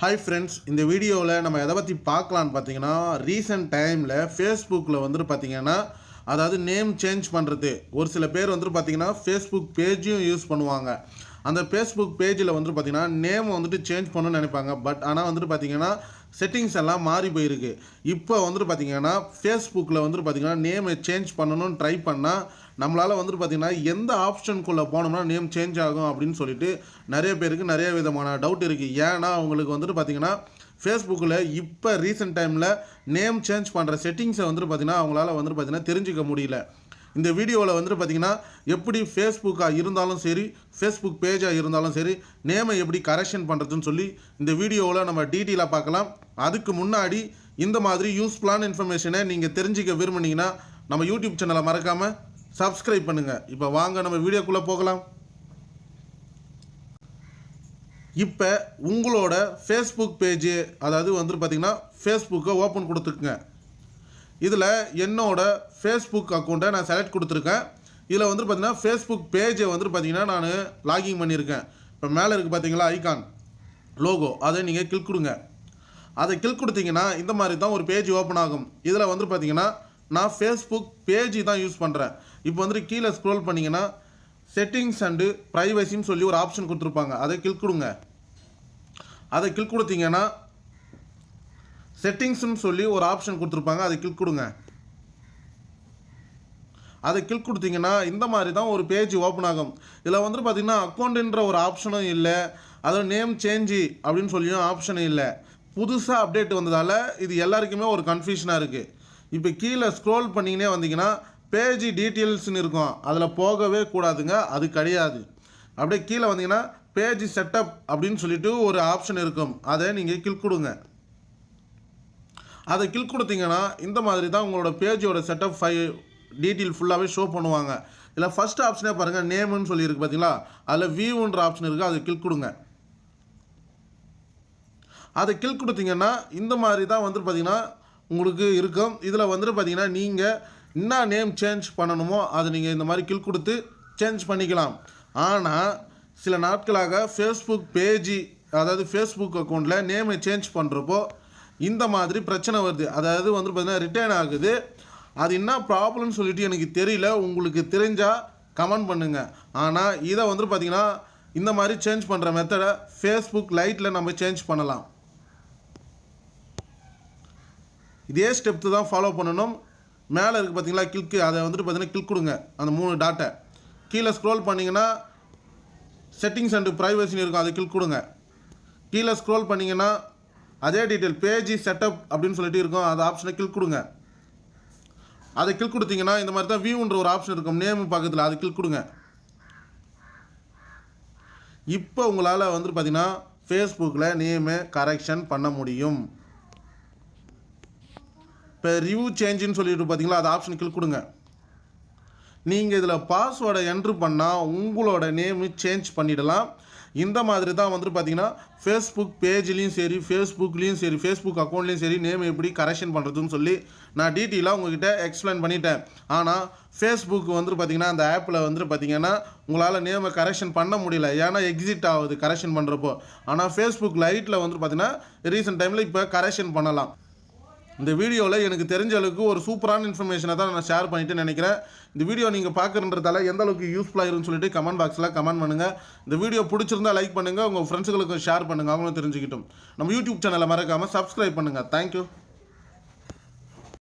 Hi friends இந்த வீடியோவில் நம்ம எதை பற்றி பார்க்கலான்னு பார்த்தீங்கன்னா ரீசெண்ட் டைமில் ஃபேஸ்புக்கில் வந்துட்டு பார்த்தீங்கன்னா அதாவது நேம் சேஞ்ச் பண்ணுறது ஒரு சில பேர் வந்துட்டு பார்த்தீங்கன்னா ஃபேஸ்புக் பேஜையும் யூஸ் பண்ணுவாங்க. அந்த ஃபேஸ்புக் பேஜில் வந்துட்டு பார்த்தீங்கன்னா நேம் வந்துட்டு சேஞ்ச் பண்ணணும்னு நினைப்பாங்க. பட் ஆனால் வந்துட்டு பார்த்தீங்கன்னா செட்டிங்ஸ் எல்லாம் மாறி போயிருக்கு. இப்போ வந்துட்டு பார்த்தீங்கன்னா ஃபேஸ்புக்கில் வந்துட்டு பார்த்தீங்கன்னா நேமை சேஞ்ச் பண்ணணும்னு ட்ரை பண்ணால் நம்மளால் வந்துட்டு பார்த்தீங்கன்னா எந்த ஆப்ஷனுக்குள்ளே போனோம்னா நேம் சேஞ்ச் ஆகும் அப்படின்னு சொல்லிட்டு நிறைய பேருக்கு நிறைய விதமான டவுட் இருக்குது ஏன்னா அவங்களுக்கு வந்துட்டு பார்த்தீங்கன்னா ஃபேஸ்புக்கில் இப்போ ரீசெண்ட் டைமில் நேம் சேஞ்ச் பண்ணுற செட்டிங்ஸை வந்துட்டு பார்த்தீங்கன்னா அவங்களால வந்துட்டு பார்த்தீங்கன்னா தெரிஞ்சுக்க முடியல. இந்த வீடியோவில் வந்துட்டு பார்த்தீங்கன்னா எப்படி ஃபேஸ்புக்காக இருந்தாலும் சரி ஃபேஸ்புக் பேஜாக இருந்தாலும் சரி நேமை எப்படி கரெக்ஷன் பண்ணுறதுன்னு சொல்லி இந்த வீடியோவில் நம்ம டீட்டெயிலாக பார்க்கலாம். அதுக்கு முன்னாடி இந்த மாதிரி யூஸ்ஃபுல்லான இன்ஃபர்மேஷனை நீங்கள் தெரிஞ்சிக்க விரும்புனீங்கன்னா நம்ம யூடியூப் சேனலை மறக்காமல் சப்ஸ்கிரைப் பண்ணுங்கள் இப்போ வாங்க நம்ம வீடியோக்குள்ளே போகலாம். இப்போ உங்களோட ஃபேஸ்புக் பேஜு அதாவது வந்துட்டு பார்த்தீங்கன்னா ஃபேஸ்புக்கை ஓப்பன் கொடுத்துக்குங்க. இதில் என்னோட ஃபேஸ்புக் அக்கௌண்ட்டை நான் செலக்ட் கொடுத்துருக்கேன். இதில் வந்துட்டு பார்த்தீங்கன்னா ஃபேஸ்புக் பேஜை வந்துட்டு பார்த்தீங்கன்னா நான் லாகின் பண்ணியிருக்கேன். இப்போ மேலே இருக்குது பார்த்தீங்களா ஐகான் லோகோ அதை நீங்கள் கிளிக் கொடுங்க. அதை கிளிக் கொடுத்தீங்கன்னா இந்த மாதிரி தான் ஒரு பேஜ் ஓப்பன் ஆகும். இதில் வந்துட்டு பார்த்தீங்கன்னா நான் ஃபேஸ்புக் பேஜ் தான் யூஸ் பண்ணுறேன் இப்போ வந்துட்டு கீழே ஸ்க்ரோல் பண்ணிங்கன்னா செட்டிங்ஸ் அண்டு ப்ரைவசின்னு சொல்லி ஒரு ஆப்ஷன் கொடுத்துருப்பாங்க. அதை கிளிக் கொடுங்க. அதை கிளிக் கொடுத்தீங்கன்னா செட்டிங்ஸ்னு சொல்லி ஒரு ஆப்ஷன் கொடுத்துருப்பாங்க. அதை கிளிக் கொடுங்க. அதை கிளிக் கொடுத்தீங்கன்னா இந்த மாதிரி தான் ஒரு பேஜ் ஓப்பன் ஆகும். இதில் வந்துட்டு பார்த்தீங்கன்னா அக்கௌண்ட்டுன்ற ஒரு ஆப்ஷனும் இல்லை. அதோட நேம் சேஞ்சு அப்படின்னு சொல்லியும் ஆப்ஷனும் இல்லை. புதுசாக அப்டேட் வந்ததால் இது எல்லாருக்குமே ஒரு கன்ஃபியூஷனாக இருக்குது இப்போ கீழே ஸ்க்ரோல் பண்ணிங்கன்னே வந்தீங்கன்னா பேஜ் டீட்டெயில்ஸ்னு இருக்கும். அதில் போகவே கூடாதுங்க. அது கிடையாது. அப்படியே கீழே வந்தீங்கன்னா பேஜ் செட்டப் அப்படின்னு சொல்லிட்டு ஒரு ஆப்ஷன் இருக்கும். அதை நீங்கள் கிளிக் கொடுங்க. அதை கிளிக் கொடுத்தீங்கன்னா இந்த மாதிரி தான் உங்களோட பேஜோட செட்டப் ஃபை டீட்டெயில் ஃபுல்லாகவே ஷோ பண்ணுவாங்க. இல்லை ஃபஸ்ட் ஆப்ஷனே பாருங்கள் நேம்னு சொல்லியிருக்கு பார்த்தீங்களா அதில் வியூன்ற ஆப்ஷன் இருக்குது அதை கிளிக் கொடுங்க. அதை கிளிக் கொடுத்தீங்கன்னா இந்த மாதிரி தான் வந்துட்டு பார்த்தீங்கன்னா உங்களுக்கு இருக்கும். இதில் வந்துட்டு பார்த்தீங்கன்னா நீங்கள் என்ன நேம் சேஞ்ச் பண்ணணுமோ அதை நீங்கள் இந்த மாதிரி கிளிக் கொடுத்து சேஞ்ச் பண்ணிக்கலாம். ஆனால் சில நாட்களாக ஃபேஸ்புக் பேஜி அதாவது ஃபேஸ்புக் அக்கௌண்ட்டில் நேமை சேஞ்ச் பண்ணுறப்போ இந்த மாதிரி பிரச்சனை வருது. அதாவது வந்து பார்த்தீங்கன்னா ரிட்டர்ன் ஆகுது. அது என்ன ப்ராப்ளம்னு சொல்லிட்டு எனக்கு தெரியல. உங்களுக்கு தெரிஞ்சால் கமெண்ட் பண்ணுங்கள் ஆனால் இதை வந்துட்டு பார்த்தீங்கன்னா இந்த மாதிரி சேஞ்ச் பண்ணுற மெத்தடை ஃபேஸ்புக் லைட்டில் நம்ம சேஞ்ச் பண்ணலாம். இதே ஸ்டெப்த்து தான் ஃபாலோ பண்ணணும். மேலே இருக்குது பார்த்தீங்களா கிளிக்கு அதை வந்துட்டு பார்த்தீங்கன்னா கிளிக் கொடுங்க. அந்த மூணு டாட்டை கீழே ஸ்க்ரோல் பண்ணிங்கன்னா செட்டிங்ஸ் அண்டு ப்ரைவசின்னு இருக்கும். அதை கிளிக் கொடுங்க. கீழே ஸ்க்ரோல் பண்ணிங்கன்னா அதே டீட்டெயில் பேஜ் செட்டப் அப்படின்னு சொல்லிட்டு இருக்கும். அந்த ஆப்ஷனை கிளிக் கொடுங்க. அதை கிளிக் கொடுத்தீங்கன்னா இந்த மாதிரி தான் வியூன்ற ஒரு ஆப்ஷன் இருக்கும். நேம் பக்கத்தில் அதை கிளிக் கொடுங்க. இப்போ உங்களால் வந்துட்டு பார்த்தீங்கன்னா ஃபேஸ்புக்கில் நேமு கரெக்ஷன் பண்ண முடியும். இப்போ ரிவ்யூ சேஞ்சுன்னு சொல்லிட்டு பார்த்தீங்களா அது ஆப்ஷன் கிளிக் கொடுங்க. நீங்கள் இதில் பாஸ்வேர்டை என்ட்ரு பண்ணால் உங்களோட நேமு சேஞ்ச் பண்ணிடலாம். இந்த மாதிரி தான் வந்துட்டு பார்த்தீங்கன்னா ஃபேஸ்புக் பேஜ்லேயும் சரி ஃபேஸ்புக்லேயும் சரி ஃபேஸ்புக் அக்கௌண்ட்லேயும் சரி நேம் எப்படி கரெக்ஷன் பண்ணுறதுன்னு சொல்லி நான் டீட்டெயிலாக உங்ககிட்ட எக்ஸ்பிளைன் பண்ணிட்டேன். ஆனால் ஃபேஸ்புக் வந்துட்டு பார்த்தீங்கன்னா அந்த ஆப்பில் வந்துட்டு பார்த்தீங்கன்னா உங்களால் நேமை கரெக்ஷன் பண்ண முடியல. ஏன்னா எக்ஸிட் ஆகுது கரெக்ஷன் பண்ணுறப்போ ஆனால் ஃபேஸ்புக் லைட்டில் வந்துட்டு பார்த்தீங்கன்னா ரீசெண்ட் டைமில் இப்போ கரெக்ஷன் பண்ணலாம். இந்த வீடியோவில் எனக்கு தெரிஞ்ச அளவுக்கு ஒரு சூப்பரான இன்ஃபர்மேஷனை தான் நான் ஷேர் பண்ணிட்டு நினைக்கிறேன். இந்த வீடியோ நீங்கள் பார்க்குறன்றதால எந்த அளவுக்கு யூஸ்ஃபுல்லாக இருக்குன்னு சொல்லிட்டு கமெண்ட் பாக்ஸில் கமெண்ட் பண்ணுங்கள் இந்த வீடியோ பிடிச்சிருந்தா லைக் பண்ணுங்கள் உங்கள் ஃப்ரெண்ட்ஸுகளுக்கு ஷேர் பண்ணுங்கள் அவங்களும் தெரிஞ்சுக்கிட்டும். நம்ம யூடியூப் சேனலை மறக்காமல் சப்ஸ்கிரைப் பண்ணுங்கள் தேங்க்யூ